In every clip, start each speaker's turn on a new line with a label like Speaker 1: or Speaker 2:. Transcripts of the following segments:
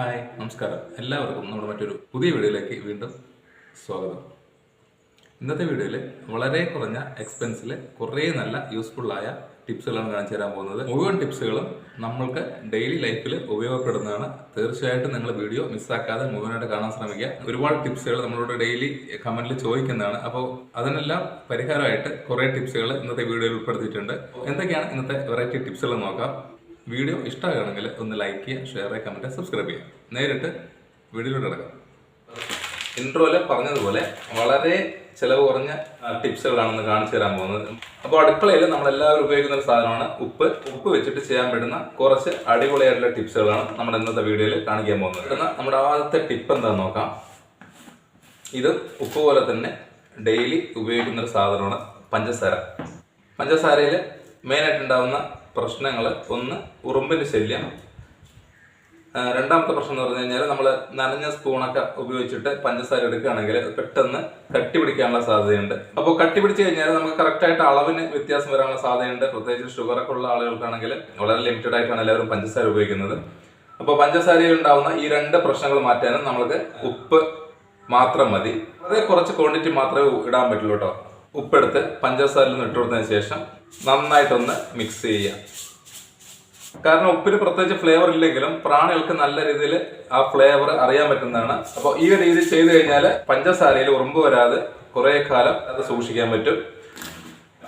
Speaker 1: Hi നമസ്കാരം. എല്ലാവർക്കും നമ്മുടെ മറ്റൊരു പുതിയ വീഡിയോയിലേക്ക് വീണ്ടും സ്വാഗതം. ഇന്നത്തെ വീഡിയോയിൽ വളരെ കുറഞ്ഞ എക്സ്പെൻസിൽ കുറേ നല്ല യൂസ്ഫുള്ളായ ടിപ്സുകളാണ് കാണിച്ചു തരാൻ പോകുന്നത്. മുഴുവൻ ടിപ്സുകളും നമ്മൾക്ക് ഡെയിലി ലൈഫിൽ ഉപയോഗപ്പെടുന്നതാണ്. തീർച്ചയായിട്ടും നിങ്ങൾ വീഡിയോ മിസ്സാക്കാതെ മുഴുവനായിട്ട് കാണാൻ ശ്രമിക്കുക. ഒരുപാട് ടിപ്സുകൾ നമ്മളോട് ഡെയിലി കമന്റിൽ ചോദിക്കുന്നതാണ്. അപ്പോൾ അതിനെല്ലാം പരിഹാരമായിട്ട് കുറേ ടിപ്സുകൾ ഇന്നത്തെ വീഡിയോയിൽ ഉൾപ്പെടുത്തിയിട്ടുണ്ട്. എന്തൊക്കെയാണ് ഇന്നത്തെ വെറൈറ്റി ടിപ്സുകൾ നോക്കാം. വീഡിയോ ഇഷ്ടമാകണമെങ്കിൽ ഒന്ന് ലൈക്ക് ചെയ്യുക ഷെയർ ചെയ്യുക കമന്റ് സബ്സ്ക്രൈബ് ചെയ്യുക. നേരിട്ട് വീഡിയോയിലോട്ട് കിടക്കാം. ഇൻട്രോയിൽ പറഞ്ഞതുപോലെ വളരെ ചിലവ് കുറഞ്ഞ ടിപ്സുകളാണ് ഇന്ന് കാണിച്ചു തരാൻ പോകുന്നത്. അപ്പോൾ അടുക്കളയിൽ നമ്മളെല്ലാവരും ഉപയോഗിക്കുന്ന ഒരു സാധനമാണ് ഉപ്പ്. ഉപ്പ് വെച്ചിട്ട് ചെയ്യാൻ പറ്റുന്ന കുറച്ച് അടിപൊളിയായിട്ടുള്ള ടിപ്സുകളാണ് നമ്മുടെ ഇന്നത്തെ വീഡിയോയിൽ കാണിക്കാൻ പോകുന്നത്. എന്നാൽ നമ്മുടെ ആദ്യത്തെ ടിപ്പ് എന്താണെന്ന് നോക്കാം. ഇത് ഉപ്പ് പോലെ തന്നെ ഡെയിലി ഉപയോഗിക്കുന്ന ഒരു സാധനമാണ് പഞ്ചസാര. പഞ്ചസാരയിൽ മെയിനായിട്ട് ഉണ്ടാകുന്ന പ്രശ്നങ്ങൾ ഒന്ന് ഉറുമ്പിൽ ശല്യം. രണ്ടാമത്തെ പ്രശ്നം എന്ന് പറഞ്ഞു കഴിഞ്ഞാൽ നമ്മൾ നനഞ്ഞ സ്പൂണൊക്കെ ഉപയോഗിച്ചിട്ട് പഞ്ചസാര എടുക്കുകയാണെങ്കിൽ പെട്ടെന്ന് കട്ടി പിടിക്കാനുള്ള സാധ്യതയുണ്ട്. അപ്പോൾ കട്ടി പിടിച്ച് കഴിഞ്ഞാൽ നമുക്ക് കറക്റ്റായിട്ട് അളവിന് വ്യത്യാസം വരാനുള്ള സാധ്യതയുണ്ട്. പ്രത്യേകിച്ച് ഷുഗറൊക്കെ ഉള്ള ആളുകൾക്കാണെങ്കിൽ വളരെ ലിമിറ്റഡ് ആയിട്ടാണ് എല്ലാവരും പഞ്ചസാര ഉപയോഗിക്കുന്നത്. അപ്പോൾ പഞ്ചസാരയിൽ ഉണ്ടാവുന്ന ഈ രണ്ട് പ്രശ്നങ്ങൾ മാറ്റാനും നമ്മൾക്ക് ഉപ്പ് മാത്രം മതി. വളരെ കുറച്ച് ക്വാണ്ടിറ്റി മാത്രമേ ഇടാൻ പറ്റുള്ളൂ കേട്ടോ. ഉപ്പെടുത്ത് പഞ്ചസാരയിൽ നിന്ന് ഇട്ട് കൊടുത്തതിന് ശേഷം നന്നായിട്ടൊന്ന് മിക്സ് ചെയ്യുക. കാരണം ഉപ്പിന് പ്രത്യേകിച്ച് ഫ്ലേവർ ഇല്ലെങ്കിലും പ്രാണികൾക്ക് നല്ല രീതിയിൽ ആ ഫ്ലേവർ അറിയാൻ പറ്റുന്നതാണ്. അപ്പോൾ ഈ ഒരു രീതി ചെയ്തു കഴിഞ്ഞാൽ പഞ്ചസാരയിൽ ഉറുമ്പ് വരാതെ കുറേ കാലം അത് സൂക്ഷിക്കാൻ പറ്റും.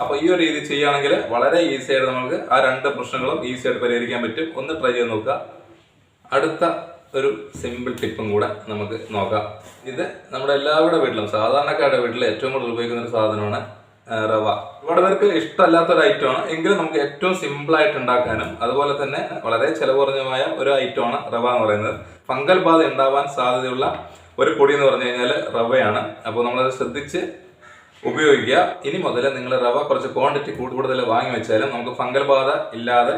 Speaker 1: അപ്പോൾ ഈ ഒരു രീതി ചെയ്യുകയാണെങ്കിൽ വളരെ ഈസി ആയിട്ട് നമുക്ക് ആ രണ്ട് പ്രശ്നങ്ങളും ഈസി ആയിട്ട് പരിഹരിക്കാൻ പറ്റും. ഒന്ന് ട്രൈ ചെയ്ത് നോക്കുക. അടുത്ത ഒരു സിമ്പിൾ ടിപ്പും കൂടെ നമുക്ക് നോക്കാം. ഇത് നമ്മുടെ എല്ലാവരുടെ വീട്ടിലും സാധാരണക്കാരുടെ വീട്ടിൽ ഏറ്റവും കൂടുതൽ ഉപയോഗിക്കുന്ന ഒരു സാധനമാണ് റവ. ഒരുപാട് പേർക്ക് ഇഷ്ടമല്ലാത്ത ഒരു ആണ്. എങ്കിലും നമുക്ക് ഏറ്റവും സിമ്പിൾ ആയിട്ട് ഉണ്ടാക്കാനും അതുപോലെ തന്നെ വളരെ ചെലവ് കുറഞ്ഞമായ ഒരു ആണ് റവ എന്ന് പറയുന്നത്. ഫംഗൽ ബാധ ഉണ്ടാവാൻ സാധ്യതയുള്ള ഒരു പൊടി എന്ന് പറഞ്ഞു കഴിഞ്ഞാൽ റവയാണ്. അപ്പോൾ നമ്മളത് ശ്രദ്ധിച്ച് ഉപയോഗിക്കുക. ഇനി മുതൽ നിങ്ങൾ റവ കുറച്ച് ക്വാണ്ടിറ്റി കൂടുതൽ വാങ്ങി വെച്ചാലും നമുക്ക് ഫംഗൽ ബാധ ഇല്ലാതെ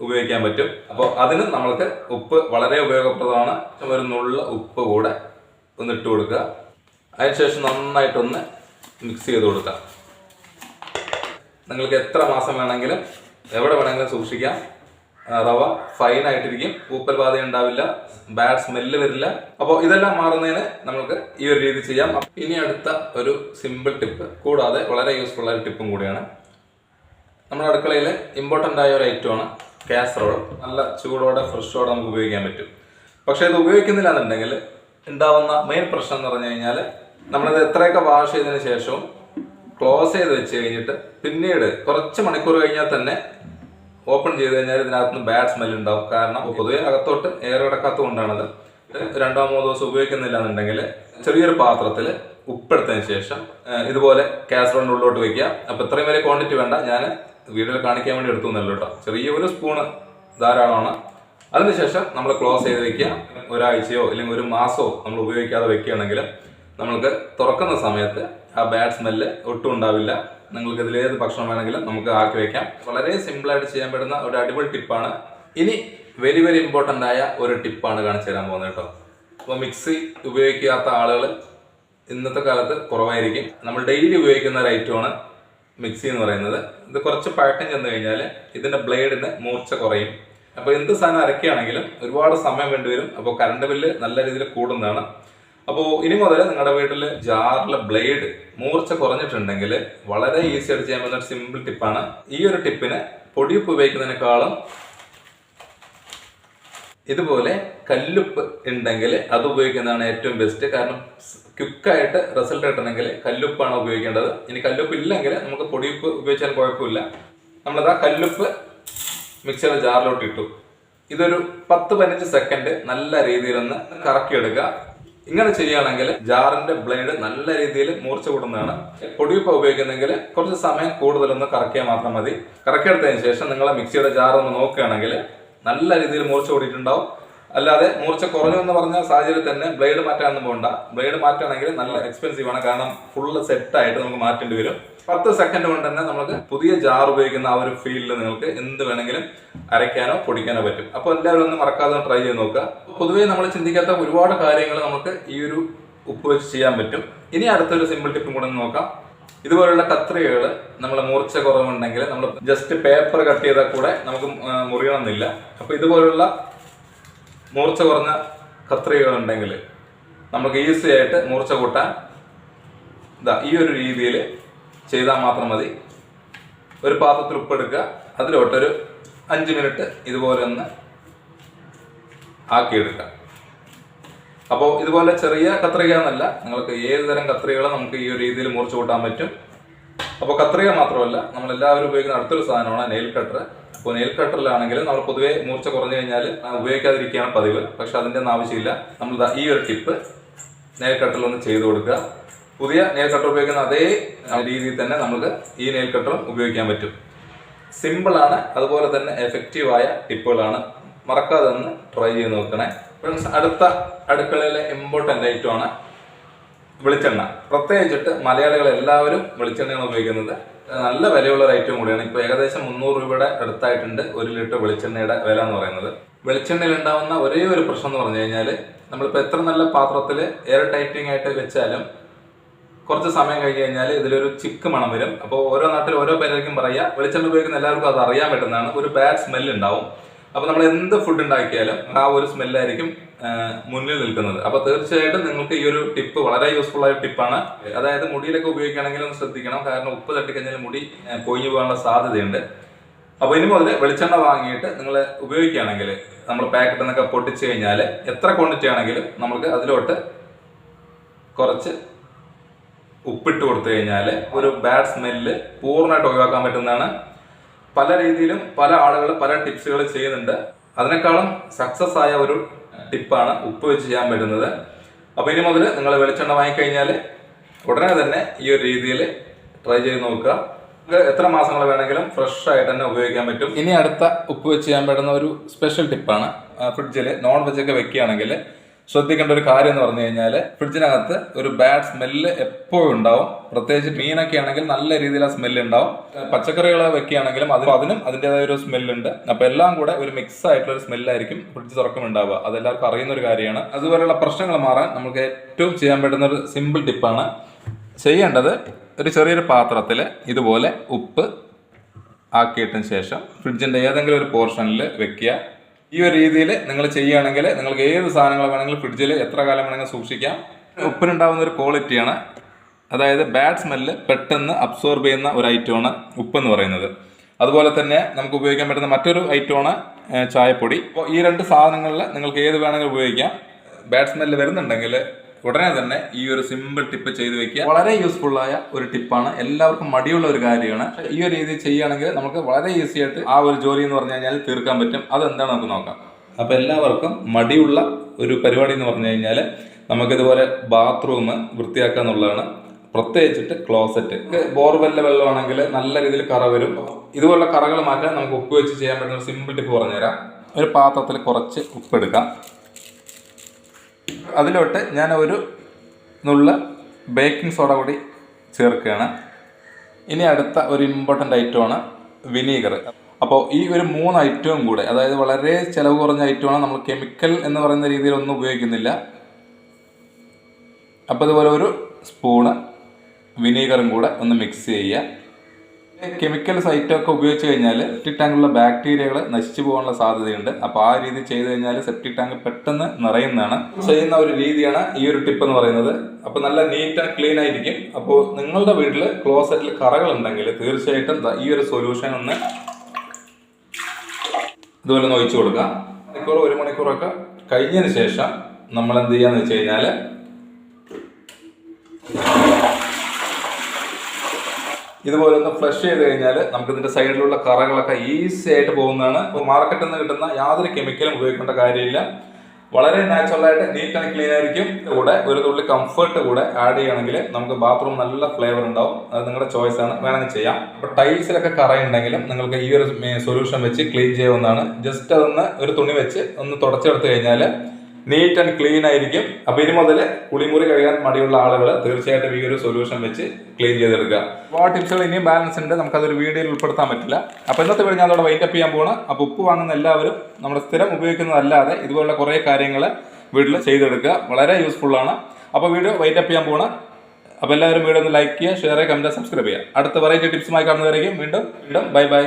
Speaker 1: ഉപയോഗിക്കാൻ പറ്റും. അപ്പോൾ അതിന് നമ്മൾക്ക് ഉപ്പ് വളരെ ഉപയോഗപ്രദമാണ്. ഒരു നുള്ള ഉപ്പ് കൂടെ ഒന്ന് ഇട്ട് കൊടുക്കുക. അതിനുശേഷം നന്നായിട്ടൊന്ന് മിക്സ് ചെയ്ത് കൊടുക്കുക. നിങ്ങൾക്ക് എത്ര മാസം വേണമെങ്കിലും എവിടെ വേണമെങ്കിലും സൂക്ഷിക്കാം. റവ ഫൈൻ ആയിട്ടിരിക്കും. പൂപ്പൽ ബാധ ഉണ്ടാവില്ല. ബാഡ് സ്മെല്ല് വരില്ല. അപ്പോൾ ഇതെല്ലാം മാറുന്നതിന് നമുക്ക് ഈ ഒരു രീതി ചെയ്യാം. ഇനി അടുത്ത ഒരു സിമ്പിൾ ടിപ്പ് കൂടാതെ വളരെ യൂസ്ഫുൾ ആയ ടിപ്പും കൂടിയാണ്. നമ്മുടെ അടുക്കളയിൽ ഇമ്പോർട്ടന്റ് ആയ ഒരു ഐറ്റമാണ് കാസറോൾ നല്ല ചൂടോടെ ഫ്രഷോടെ നമുക്ക് ഉപയോഗിക്കാൻ പറ്റും. പക്ഷേ ഇത് ഉപയോഗിക്കുന്നില്ല എന്നുണ്ടെങ്കിൽ ഉണ്ടാവുന്ന മെയിൻ പ്രശ്നം എന്ന് പറഞ്ഞു കഴിഞ്ഞാൽ നമ്മളിത് എത്രയൊക്കെ വാഷ് ചെയ്തതിന് ശേഷവും ക്ലോസ് ചെയ്ത് വെച്ച് കഴിഞ്ഞിട്ട് പിന്നീട് കുറച്ച് മണിക്കൂർ കഴിഞ്ഞാൽ തന്നെ ഓപ്പൺ ചെയ്ത് കഴിഞ്ഞാൽ ഇതിനകത്ത് ബാഡ് സ്മെൽ ഉണ്ടാവും. കാരണം പൊതുവെ അകത്തോട്ട് എയർ കിടക്കാത്തത് കൊണ്ടാണത്. രണ്ടോ മൂന്നോ ദിവസം ഉപയോഗിക്കുന്നില്ല എന്നുണ്ടെങ്കിൽ ചെറിയൊരു പാത്രത്തിൽ ഉപ്പെടുത്തതിന് ശേഷം ഇതുപോലെ കാസറോളിന്റെ ഉള്ളിലോട്ട് വെക്കുക. അപ്പോൾ ഇത്രയും വരെ ക്വാണ്ടിറ്റി വേണ്ട. ഞാൻ വീഡിയോയിൽ കാണിക്കാൻ വേണ്ടി എടുത്തു എന്നല്ലോ കേട്ടോ. ചെറിയ ഒരു സ്പൂണ് ധാരാളമാണ്. അതിനുശേഷം നമ്മൾ ക്ലോസ് ചെയ്ത് വെക്കുക. ഒരാഴ്ചയോ അല്ലെങ്കിൽ ഒരു മാസമോ നമ്മൾ ഉപയോഗിക്കാതെ വെക്കുകയാണെങ്കിൽ നമ്മൾക്ക് തുറക്കുന്ന സമയത്ത് ആ ബാഡ് സ്മെല്ല് ഒട്ടും ഉണ്ടാവില്ല. നിങ്ങൾക്ക് ഇതിലേത് ഭക്ഷണം വേണമെങ്കിലും നമുക്ക് ആക്കി വെക്കാം. വളരെ സിമ്പിളായിട്ട് ചെയ്യാൻ പറ്റുന്ന ഒരു അടിപൊളി ടിപ്പാണ് ഇനി വെരി വെരി ഇമ്പോർട്ടന്റ് ആയ ഒരു ടിപ്പാണ് കാണിച്ചു തരാൻ പോകുന്നത് കേട്ടോ. അപ്പോൾ മിക്സി ഉപയോഗിക്കാത്ത ആളുകൾ ഇന്നത്തെ കാലത്ത് കുറവായിരിക്കും. നമ്മൾ ഡെയിലി ഉപയോഗിക്കുന്ന ഒരു ഐറ്റമാണ് മിക്സി എന്ന് പറയുന്നത്. ഇത് കുറച്ച് പഴക്കം ചെന്ന് കഴിഞ്ഞാൽ ഇതിന്റെ ബ്ലേഡിന് മൂർച്ച കുറയും. അപ്പോൾ എന്ത് സാധനം അരക്കുകയാണെങ്കിലും ഒരുപാട് സമയം വേണ്ടിവരും അപ്പോൾ കറണ്ട് ബില്ല് നല്ല രീതിയിൽ കൂടുന്നതാണ്. അപ്പോൾ ഇനി മുതൽ നിങ്ങളുടെ വീട്ടിൽ ജാറിലെ ബ്ലേഡ് മൂർച്ച കുറഞ്ഞിട്ടുണ്ടെങ്കിൽ വളരെ ഈസി ആയിട്ട് ചെയ്യാൻ പറ്റുന്ന സിമ്പിൾ ടിപ്പാണ് ഈ ഒരു ടിപ്പിന് പൊടിയുപ്പ് ഉപയോഗിക്കുന്നതിനേക്കാളും ഇതുപോലെ കല്ലുപ്പ് ഉണ്ടെങ്കിൽ അത് ഉപയോഗിക്കുന്നതാണ് ഏറ്റവും ബെസ്റ്റ് കാരണം ക്വിക്കായിട്ട് റിസൾട്ട് കിട്ടണമെങ്കിൽ കല്ലുപ്പാണ് ഉപയോഗിക്കേണ്ടത്. ഇനി കല്ലുപ്പ് ഇല്ലെങ്കിൽ നമുക്ക് പൊടിയുപ്പ് ഉപയോഗിച്ചാൽ കുഴപ്പമില്ല. നമ്മളത് ആ കല്ലുപ്പ് മിക്സിയുടെ ജാറിലോട്ട് ഇട്ടു. ഇതൊരു പത്ത് പതിനഞ്ച് സെക്കൻഡ് നല്ല രീതിയിലൊന്ന് കറക്കിയെടുക്കുക. ഇങ്ങനെ ചെയ്യുകയാണെങ്കിൽ ജാറിന്റെ ബ്ലേഡ് നല്ല രീതിയിൽ മൂർച്ച കൂടുന്നതാണ്. പൊടിയുപ്പ് ഉപയോഗിക്കുന്നെങ്കിൽ കുറച്ച് സമയം കൂടുതലൊന്ന് കറക്കിയാൽ മാത്രം മതി. കറക്കിയെടുത്തതിന് ശേഷം നിങ്ങൾ മിക്സിയുടെ ജാർ ഒന്ന് നോക്കുകയാണെങ്കിൽ നല്ല രീതിയിൽ മൂർച്ച കൂടിയിട്ടുണ്ടാവും. അല്ലാതെ മൂർച്ച കുറഞ്ഞു എന്ന് പറഞ്ഞ സാഹചര്യത്തിൽ തന്നെ ബ്ലേഡ് മാറ്റാനൊന്നും പോകണ്ട ബ്ലേഡ് മാറ്റുകയാണെങ്കിൽ നല്ല എക്സ്പെൻസീവ് ആണ്. കാരണം ഫുള്ള് സെറ്റായിട്ട് നമുക്ക് മാറ്റേണ്ടി വരും. പത്ത് സെക്കൻഡ് കൊണ്ട് തന്നെ നമുക്ക് പുതിയ ജാർ ഉപയോഗിക്കുന്ന ആ ഒരു ഫീൽഡിൽ നിങ്ങൾക്ക് എന്ത് വേണമെങ്കിലും അരയ്ക്കാനോ പൊടിക്കാനോ പറ്റും. അപ്പോൾ എല്ലാവരും ഒന്ന് മറക്കാതെ ട്രൈ ചെയ്ത് നോക്കുക. പൊതുവേ നമ്മൾ ചിന്തിക്കാത്ത ഒരുപാട് കാര്യങ്ങൾ നമുക്ക് ഈ ഒരു ഉപ്പ് വെച്ച് ചെയ്യാൻ പറ്റും. ഇനി അടുത്തൊരു സിമ്പിൾ ടിപ്പും കൂടെ നോക്കാം. ഇതുപോലുള്ള കത്രികകൾ നമ്മൾ മൂർച്ച കുറവുണ്ടെങ്കിൽ നമ്മൾ ജസ്റ്റ് പേപ്പർ കട്ട് ചെയ്താൽ കൂടെ നമുക്ക് മുറിയണമെന്നില്ല. അപ്പോൾ ഇതുപോലുള്ള മൂർച്ച കുറഞ്ഞ കത്രികകളുണ്ടെങ്കിൽ നമുക്ക് ഈസി ആയിട്ട് മൂർച്ച കൂട്ടാൻ ഇതാ ഈ ഒരു രീതിയിൽ ചെയ്താൽ മാത്രം മതി. ഒരു പാത്രത്തിൽ ഉപ്പെടുക്കുക അതിലോട്ടൊരു അഞ്ച് മിനിറ്റ് ഇതുപോലെ ഒന്ന് ആക്കിയെടുക്കുക. അപ്പോൾ ഇതുപോലെ ചെറിയ കത്രിക എന്നല്ല നിങ്ങൾക്ക് ഏത് തരം കത്രികകളും നമുക്ക് ഈ ഒരു രീതിയിൽ മൂർച്ച കൂട്ടാൻ പറ്റും. അപ്പോൾ കത്രിക മാത്രമല്ല നമ്മൾ എല്ലാവരും ഉപയോഗിക്കുന്ന അടുത്തൊരു സാധനമാണ് നെയിൽ കട്ടർ അപ്പോൾ നെയിൽ കട്ടറിലാണെങ്കിൽ നമ്മൾ പൊതുവേ മൂർച്ച കുറഞ്ഞു കഴിഞ്ഞാൽ ഉപയോഗിക്കാതിരിക്കുകയാണ് പതിവ്. പക്ഷെ അതിന്റെ ഒന്നും ആവശ്യമില്ല. നമ്മൾ ഈ ഒരു ടിപ്പ് നെയിൽ കട്ടറിൽ ഒന്ന് ചെയ്തു കൊടുക്കുക. പുതിയ നെയിൽ കട്ടർ ഉപയോഗിക്കുന്ന അതേ രീതിയിൽ തന്നെ നമുക്ക് ഈ നെയിൽ കട്ടറും ഉപയോഗിക്കാൻ പറ്റും. സിമ്പിളാണ് അതുപോലെ തന്നെ എഫക്റ്റീവായ ടിപ്പുകളാണ് മറക്കാതെ ഒന്ന് ട്രൈ ചെയ്ത് നോക്കണേ. ഫ്രണ്ട്സ് അടുത്ത അടുക്കളയിലെ ഇമ്പോർട്ടന്റ് ഐറ്റമാണ് വെളിച്ചെണ്ണ. പ്രത്യേകിച്ചിട്ട് മലയാളികൾ എല്ലാവരും വെളിച്ചെണ്ണയാണ് ഉപയോഗിക്കുന്നത്. നല്ല വിലയുള്ള ഒരു ഐറ്റം കൂടിയാണ്. ഇപ്പോൾ ഏകദേശം മുന്നൂറ് രൂപയുടെ അടുത്തായിട്ടുണ്ട് ഒരു ലിറ്റർ വെളിച്ചെണ്ണയുടെ വില എന്ന് പറയുന്നത്. വെളിച്ചെണ്ണയിൽ ഉണ്ടാവുന്ന ഒരേ ഒരു പ്രശ്നം എന്ന് പറഞ്ഞു കഴിഞ്ഞാൽ നമ്മളിപ്പോൾ എത്ര നല്ല പാത്രത്തിൽ എയർ ടൈറ്റിംഗ് ആയിട്ട് വെച്ചാലും കുറച്ച് സമയം കഴിഞ്ഞ് കഴിഞ്ഞാൽ ഇതിലൊരു ചിക്ക് മണം വരും. അപ്പോൾ ഓരോ നാട്ടിൽ ഓരോ പേരായിരിക്കും പറയുക വെളിച്ചെണ്ണ ഉപയോഗിക്കുന്ന എല്ലാവർക്കും അത് അറിയാൻ പറ്റുന്നതാണ്. ഒരു ബാഡ് സ്മെല്ല് ഉണ്ടാവും. അപ്പോൾ നമ്മൾ എന്ത് ഫുഡ് ഉണ്ടാക്കിയാലും ആ ഒരു സ്മെല്ലായിരിക്കും മുന്നിൽ നിൽക്കുന്നത്. അപ്പോൾ തീർച്ചയായിട്ടും നിങ്ങൾക്ക് ഈ ഒരു ടിപ്പ് വളരെ യൂസ്ഫുൾ ആയ ടിപ്പാണ് അതായത് മുടിയിലൊക്കെ ഉപയോഗിക്കുകയാണെങ്കിൽ ഒന്ന് ശ്രദ്ധിക്കണം. കാരണം ഉപ്പ് തട്ടിക്കഴിഞ്ഞാൽ മുടി കൊഴിഞ്ഞു പോകാനുള്ള സാധ്യതയുണ്ട്. അപ്പോൾ ഇനി മുതൽ വെളിച്ചെണ്ണ വാങ്ങിയിട്ട് നിങ്ങൾ ഉപയോഗിക്കുകയാണെങ്കിൽ നമ്മൾ പാക്കറ്റിൽ നിന്നൊക്കെ പൊട്ടിച്ച് കഴിഞ്ഞാൽ എത്ര ക്വാണ്ടിറ്റി ആണെങ്കിലും നമുക്ക് അതിലോട്ട് കുറച്ച് ഉപ്പിട്ട് കൊടുത്തു കഴിഞ്ഞാൽ ഒരു ബാഡ് സ്മെല്ല് പൂർണമായിട്ട് ഒഴിവാക്കാൻ പറ്റുന്നതാണ് പല രീതിയിലും പല ആളുകൾ പല ടിപ്സുകൾ ചെയ്യുന്നുണ്ട്. അതിനേക്കാളും സക്സസ് ആയ ഒരു ടിപ്പാണ് ഉപ്പ് വെച്ച് ചെയ്യാൻ പറ്റുന്നത്. അപ്പോൾ ഇനി മുതൽ നിങ്ങൾ വെളിച്ചെണ്ണ വാങ്ങിക്കഴിഞ്ഞാൽ ഉടനെ തന്നെ ഈ ഒരു രീതിയിൽ ട്രൈ ചെയ്ത് നോക്കുക. എത്ര മാസങ്ങൾ വേണമെങ്കിലും ഫ്രഷ് ആയിട്ട് തന്നെ ഉപയോഗിക്കാൻ പറ്റും. ഇനി അടുത്ത ഉപ്പ് വെച്ച് ചെയ്യാൻ പറ്റുന്ന ഒരു സ്പെഷ്യൽ ടിപ്പാണ് ഫ്രിഡ്ജിൽ നോൺ വെജ് ഒക്കെ വെക്കുകയാണെങ്കിൽ ശ്രദ്ധിക്കേണ്ട ഒരു കാര്യം എന്ന് പറഞ്ഞു കഴിഞ്ഞാൽ ഫ്രിഡ്ജിനകത്ത് ഒരു ബാഡ് സ്മെല്ല് എപ്പോഴും ഉണ്ടാവും. പ്രത്യേകിച്ച് മീനൊക്കെ ആണെങ്കിൽ നല്ല രീതിയിൽ ആ സ്മെല്ല് ഉണ്ടാവും. പച്ചക്കറികൾ വെക്കുകയാണെങ്കിലും അതിന് അതിനും അതിന്റെതായ ഒരു സ്മെല്ലുണ്ട് അപ്പൊ എല്ലാം കൂടെ ഒരു മിക്സ് ആയിട്ടുള്ള ഒരു സ്മെല്ലായിരിക്കും ഫ്രിഡ്ജ് തുറക്കം ഉണ്ടാവുക. അതെല്ലാവർക്കും അറിയുന്ന ഒരു കാര്യമാണ്. അതുപോലെയുള്ള പ്രശ്നങ്ങൾ മാറാൻ നമുക്ക് ഏറ്റവും ചെയ്യാൻ പറ്റുന്ന ഒരു സിമ്പിൾ ടിപ്പാണ് ചെയ്യേണ്ടത് ഒരു ചെറിയൊരു പാത്രത്തിൽ ഇതുപോലെ ഉപ്പ് ആക്കിയിട്ടതിന് ശേഷം ഫ്രിഡ്ജിന്റെ ഏതെങ്കിലും ഒരു പോർഷനിൽ വെക്കുക. ഈ ഒരു രീതിയിൽ നിങ്ങൾ ചെയ്യുകയാണെങ്കിൽ നിങ്ങൾക്ക് ഏത് സാധനങ്ങൾ വേണമെങ്കിലും ഫ്രിഡ്ജിൽ എത്ര കാലം വേണമെങ്കിലും സൂക്ഷിക്കാം. ഉപ്പിനുണ്ടാകുന്ന ഒരു ക്വാളിറ്റിയാണ് അതായത് ബാഡ് സ്മെല്ല് പെട്ടെന്ന് അബ്സോർബ് ചെയ്യുന്ന ഒരു ഐറ്റമാണ് ഉപ്പെന്ന് പറയുന്നത്. അതുപോലെ തന്നെ നമുക്ക് ഉപയോഗിക്കാൻ പറ്റുന്ന മറ്റൊരു ഐറ്റമാണ് ചായപ്പൊടി. അപ്പോൾ ഈ രണ്ട് സാധനങ്ങളിൽ നിങ്ങൾക്ക് ഏത് വേണമെങ്കിലും ഉപയോഗിക്കാം. ബാഡ് സ്മെല്ല് വരുന്നുണ്ടെങ്കിൽ ഉടനെ തന്നെ ഈ ഒരു സിമ്പിൾ ടിപ്പ് ചെയ്ത് വെക്കുക. വളരെ യൂസ്ഫുൾ ആയ ഒരു ടിപ്പാണ് എല്ലാവർക്കും മടിയുള്ള ഒരു കാര്യമാണ്. ഈ ഒരു രീതി ചെയ്യുകയാണെങ്കിൽ നമുക്ക് വളരെ ഈസി ആയിട്ട് ആ ഒരു ജോലി എന്ന് പറഞ്ഞു കഴിഞ്ഞാൽ തീർക്കാൻ പറ്റും. അതെന്താണ് നമുക്ക് നോക്കാം. അപ്പൊ എല്ലാവർക്കും മടിയുള്ള ഒരു പരിപാടി എന്ന് പറഞ്ഞു കഴിഞ്ഞാൽ നമുക്കിതുപോലെ ബാത്റൂം വൃത്തിയാക്കുക എന്നുള്ളതാണ്. പ്രത്യേകിച്ചിട്ട് ക്ലോസറ്റ് ബോർവെല്ലിലെ വെള്ളമാണെങ്കിൽ നല്ല രീതിയിൽ കറ വരും. ഇതുപോലുള്ള കറകൾ മാറ്റാൻ നമുക്ക് ഉപ്പ് വെച്ച് ചെയ്യാൻ പറ്റുന്ന ഒരു സിമ്പിൾ ടിപ്പ് പറഞ്ഞുതരാം. ഒരു പാത്രത്തിൽ കുറച്ച് ഉപ്പെടുക്കാം അതിലോട്ട് ഞാൻ ഒരു നുള്ള ബേക്കിംഗ് സോഡ കൂടി ചേർക്കുകയാണ്. ഇനി അടുത്ത ഒരു ഇമ്പോർട്ടന്റ് ഐറ്റമാണ് വിനീഗർ അപ്പോൾ ഈ ഒരു മൂന്ന് ഐറ്റവും കൂടെ അതായത് വളരെ ചിലവ് കുറഞ്ഞ ഐറ്റമാണ് നമ്മൾ കെമിക്കൽ എന്ന് പറയുന്ന രീതിയിലൊന്നും ഉപയോഗിക്കുന്നില്ല. അപ്പോൾ ഇതുപോലെ ഒരു സ്പൂണ് വിനീഗറും കൂടെ ഒന്ന് മിക്സ് ചെയ്യുക. കെമിക്കൽസ് ഐറ്റം ഒക്കെ ഉപയോഗിച്ച് കഴിഞ്ഞാൽ സെപ്റ്റിക് ടാങ്കിലുള്ള ബാക്ടീരിയകൾ നശിച്ചു പോകാനുള്ള സാധ്യതയുണ്ട്. അപ്പോൾ ആ രീതി ചെയ്ത് കഴിഞ്ഞാൽ സെപ്റ്റിക് ടാങ്ക് പെട്ടെന്ന് നിറയുന്നതാണ്. ചെയ്യുന്ന ഒരു രീതിയാണ് ഈ ഒരു ടിപ്പ് എന്ന് പറയുന്നത്. അപ്പോൾ നല്ല നീറ്റ് ആൻഡ് ക്ലീൻ ആയിരിക്കും. അപ്പോൾ നിങ്ങളുടെ വീട്ടിൽ ക്ലോസറ്റിൽ കറകൾ ഉണ്ടെങ്കിൽ തീർച്ചയായിട്ടും ഈ ഒരു സൊല്യൂഷൻ ഒന്ന് ഇതുപോലെ ഒന്ന് ഒഴിച്ചു കൊടുക്കുക മണിക്കൂർ ഒരു മണിക്കൂറൊക്കെ കഴിഞ്ഞതിന് ശേഷം നമ്മൾ എന്ത് ചെയ്യാന്ന് വെച്ച് കഴിഞ്ഞാൽ ഇതുപോലെ ഒന്ന് ഫ്ലഷ് ചെയ്ത് കഴിഞ്ഞാൽ നമുക്ക് ഇതിന്റെ സൈഡിലുള്ള കറകളൊക്കെ ഈസി ആയിട്ട് പോകുന്നതാണ്. അപ്പോൾ മാർക്കറ്റിൽ നിന്ന് കിട്ടുന്ന യാതൊരു കെമിക്കലും ഉപയോഗിക്കേണ്ട കാര്യമില്ല. വളരെ നാച്ചുറൽ ആയിട്ട് നീറ്റ് ആൻഡ് ക്ലീൻ ആയിരിക്കും. കൂടെ ഒരു തുള്ളി കംഫർട്ട് കൂടെ ആഡ് ചെയ്യുകയാണെങ്കിൽ നമുക്ക് ബാത്റൂം നല്ല ഫ്ലേവർ ഉണ്ടാവും. അത് നിങ്ങളുടെ ചോയ്സ് ആണ്. വേണമെങ്കിൽ ചെയ്യാം. അപ്പോൾ ടൈൽസിലൊക്കെ കറയുണ്ടെങ്കിലും നിങ്ങൾക്ക് ഈ ഒരു സൊല്യൂഷൻ വെച്ച് ക്ലീൻ ചെയ്യാവുന്നതാണ്. ജസ്റ്റ് അതൊന്ന് ഒരു തുണി വെച്ച് ഒന്ന് തുടച്ചെടുത്ത് കഴിഞ്ഞാൽ നീറ്റ് ആൻഡ് ക്ലീൻ ആയിരിക്കും. അപ്പൊ ഇനി മുതൽ കുളിമുറി കഴുകാൻ മടിയുള്ള ആളുകൾ തീർച്ചയായിട്ടും ഈ ഒരു സൊല്യൂഷൻ വെച്ച് ക്ലീൻ ചെയ്തെടുക്കുക ആ ടിപ്സുകൾ ഇനിയും ബാലൻസ് ഉണ്ട്. നമുക്കതൊരു വീഡിയോയിൽ ഉൾപ്പെടുത്താൻ പറ്റില്ല. അപ്പൊ ഇന്നത്തെ വീഡിയോ ഞാൻ അതോടെ വൈൻഡപ്പ് ചെയ്യാൻ പോകണം അപ്പൊ ഉപ്പ് വാങ്ങുന്ന എല്ലാവരും നമ്മുടെ സ്ഥിരം ഉപയോഗിക്കുന്നതല്ലാതെ ഇതുപോലുള്ള കുറേ കാര്യങ്ങൾ വീട്ടിൽ ചെയ്തെടുക്കുക വളരെ യൂസ്ഫുൾ ആണ്. അപ്പോൾ വീഡിയോ വൈൻഡപ്പ് ചെയ്യാൻ പോകണം അപ്പോൾ എല്ലാവരും വീഡിയോ ഒന്ന് ലൈക്ക് ചെയ്യുക ഷെയർ ചെയ്യുക കമന്റ് സബ്സ്ക്രൈബ് ചെയ്യുക. അടുത്ത വെറൈറ്റി ടിപ്സുമായി കാണുന്നവരേക്കും വീണ്ടും വീണ്ടും ബൈ ബൈ